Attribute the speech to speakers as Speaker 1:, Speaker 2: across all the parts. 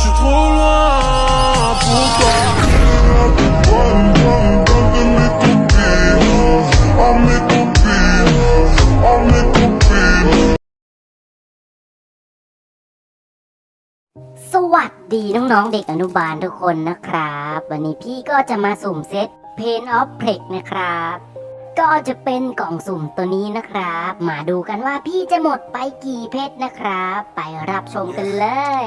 Speaker 1: je suis trop loin pour toi. Oh
Speaker 2: สวัสดีน้องๆเด็กอนุบาลทุกคนนะครับ วันนี้พี่ก็จะมาสุ่มเซต Pain of p l e x นะครับ ก็จะเป็นกล่องสุ่มตัวนี้นะครับ มาดูกันว่าพี่จะหมดไปกี่เพชรนะครับ ไปรับชมกันเลย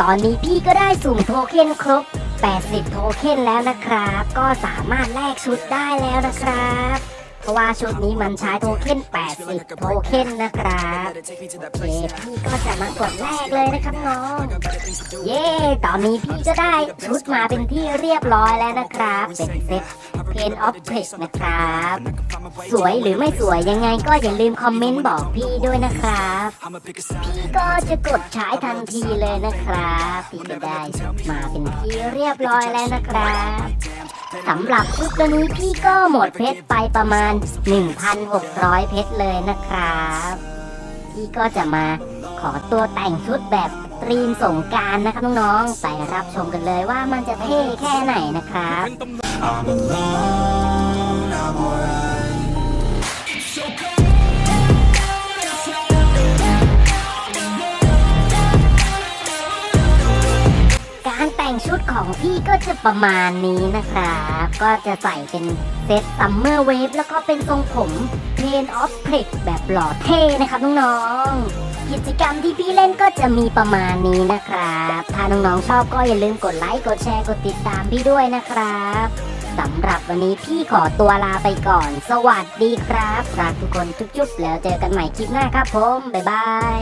Speaker 2: ตอนนี้พี่ก็ได้สุ่มโทเค็นครบ 80 โทเค็นแล้วนะครับ ก็สามารถแลกชุดได้แล้วนะครับ ราะว่าชุดนี้มันใช้โทเค็น80 โทเค็นนะครับโอเคพี่ก็จะมากดแรกเลยนะครับน้อง เย้ตอนนี้พี่ก็ได้ชุดมาเป็นที่เรียบร้อยแล้วนะครับ เป็นเซ็ตเพนออฟเพลกนะครับ สวยหรือไม่สวยยังไงก็อย่าลืมคอมเมนต์บอกพี่ด้วยนะครับ พี่ก็จะกดใช้ทันทีเลยนะครับ พี่ก็ได้มาเป็นที่เรียบร้อยแล้วนะครับสำหรับชุดตัวนี้พี่ก็หมดเพชรไปประมาณ 1,600 เพชรเลยนะครับ พี่ก็จะมาขอตัวแต่งชุดแบบตรีมสงการนะครับน้องๆไปรับชมกันเลยว่ามันจะเท่แค่ไหนนะครับ การแต่งชุดของพี่ก็จะประมาณนี้นะครับ ก็จะใส่เป็นเซตซัมเมอร์เวฟแล้วก็เป็นทรงผมเพนออฟเพลกแบบหล่อเท่นะครับน้องๆ กิจกรรมที่พี่เล่นก็จะมีประมาณนี้นะครับ ถ้าน้องๆชอบก็อย่าลืมกดไลค์ กดแชร์ กดติดตามพี่ด้วยนะครับสำหรับวันนี้พี่ขอตัวลาไปก่อน สวัสดีครับรักทุกคนจุ๊บๆแล้วเจอกันใหม่คลิปหน้าครับผม บ๊ายบาย